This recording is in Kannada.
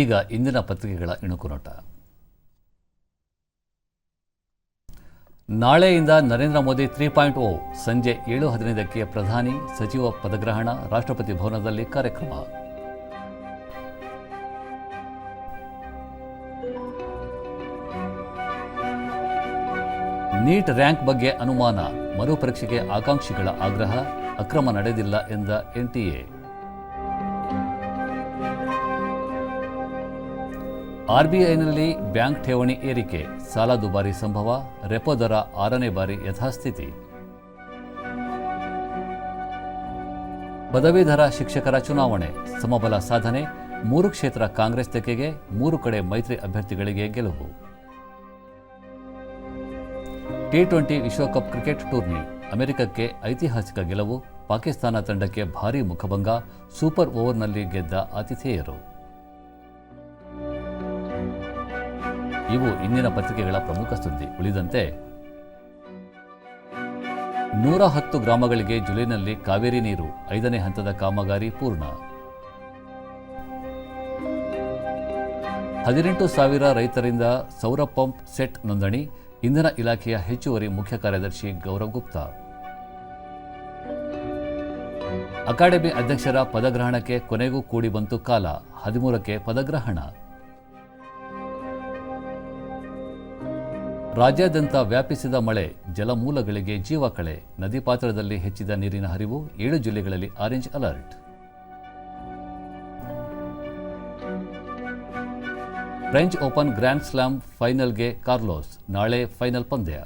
ಈಗ ಇಂದಿನ ಪತ್ರಿಕೆಗಳ ಇಣುಕು ನೋಟ ನಾಳೆಯಿಂದ Narendra Modi three point O, ಸಂಜೆ ಏಳು ಹದಿನೈದಕ್ಕೆ ಪ್ರಧಾನಿ, ಸಚಿವ ಪದಗ್ರಹಣ, ರಾಷ್ಟ್ರಪತಿ ಭವನದಲ್ಲಿ ಕಾರ್ಯಕ್ರಮ. ನೀಟ್ ರ್ಯಾಂಕ್ ಬಗ್ಗೆ ಅನುಮಾನ, ಮರುಪರೀಕ್ಷೆಗೆ ಆಕಾಂಕ್ಷಿಗಳ ಆಗ್ರಹ, ಅಕ್ರಮ ನಡೆದಿಲ್ಲ ಎಂದ ಎನ್ಟಿಎ ಆರ್ಬಿಐನಲ್ಲಿ ಬ್ಯಾಂಕ್ ಠೇವಣಿ ಏರಿಕೆ, ಸಾಲ ದುಬಾರಿ ಸಂಭವ, ರೆಪೋ ದರ ಆರನೇ ಬಾರಿ ಯಥಾಸ್ಥಿತಿ. ಪದವೀಧರ ಶಿಕ್ಷಕರ ಚುನಾವಣೆ, ಸಮಬಲ ಸಾಧನೆ, ಮೂರು ಕ್ಷೇತ್ರ ಕಾಂಗ್ರೆಸ್ ತೆಕ್ಕೆಗೆ, ಮೂರು ಕಡೆ ಮೈತ್ರಿ ಅಭ್ಯರ್ಥಿಗಳಿಗೆ ಗೆಲುವು. ಟಿ ಟ್ವೆಂಟಿ ವಿಶ್ವಕಪ್ ಕ್ರಿಕೆಟ್ ಟೂರ್ನಿ, ಅಮೆರಿಕಕ್ಕೆ ಐತಿಹಾಸಿಕ ಗೆಲುವು, ಪಾಕಿಸ್ತಾನ ತಂಡಕ್ಕೆ ಭಾರೀ ಮುಖಭಂಗ, ಸೂಪರ್ ಓವರ್ನಲ್ಲಿ ಗೆದ್ದ ಆತಿಥೇಯರು. ಇವು ಇಂದಿನ ಪತ್ರಿಕೆಗಳ ಪ್ರಮುಖ ಸುದ್ದಿ. ಉಳಿದಂತೆ, ನೂರ ಹತ್ತು ಗ್ರಾಮಗಳಿಗೆ ಜುಲೈನಲ್ಲಿ ಕಾವೇರಿ ನೀರು ಐದನೇ ಹಂತದ ಕಾಮಗಾರಿ ಪೂರ್ಣ. ಹದಿನೆಂಟು ಸಾವಿರ ರೈತರಿಂದ ಸೌರ ಪಂಪ್ ಸೆಟ್ ನೋಂದಣಿ, ಇಂಧನ ಇಲಾಖೆಯ ಹೆಚ್ಚುವರಿ ಮುಖ್ಯ ಕಾರ್ಯದರ್ಶಿ ಗೌರವ್ ಗುಪ್ತಾ. ಅಕಾಡೆಮಿ ಅಧ್ಯಕ್ಷರ ಪದಗ್ರಹಣಕ್ಕೆ ಕೊನೆಗೂ ಕೂಡಿ ಬಂತು ಕಾಲ. ಹದಿಮೂರಕ್ಕೆ ಪದಗ್ರಹಣ. ರಾಜ್ಯಾದ್ಯಂತ ವ್ಯಾಪಿಸಿದ ಮಳೆ, ಜಲಮೂಲಗಳಿಗೆ ಜೀವ ಕಳೆ, ನದಿ ಪಾತ್ರದಲ್ಲಿ ಹೆಚ್ಚಿದ ನೀರಿನ ಹರಿವು, ಏಳು ಜಿಲ್ಲೆಗಳಲ್ಲಿ orange alert. French Open grand slam ಫೈನಲ್ಗೆ ಕಾರ್ಲೋಸ್, ನಾಳೆ ಫೈನಲ್ ಪಂದ್ಯ.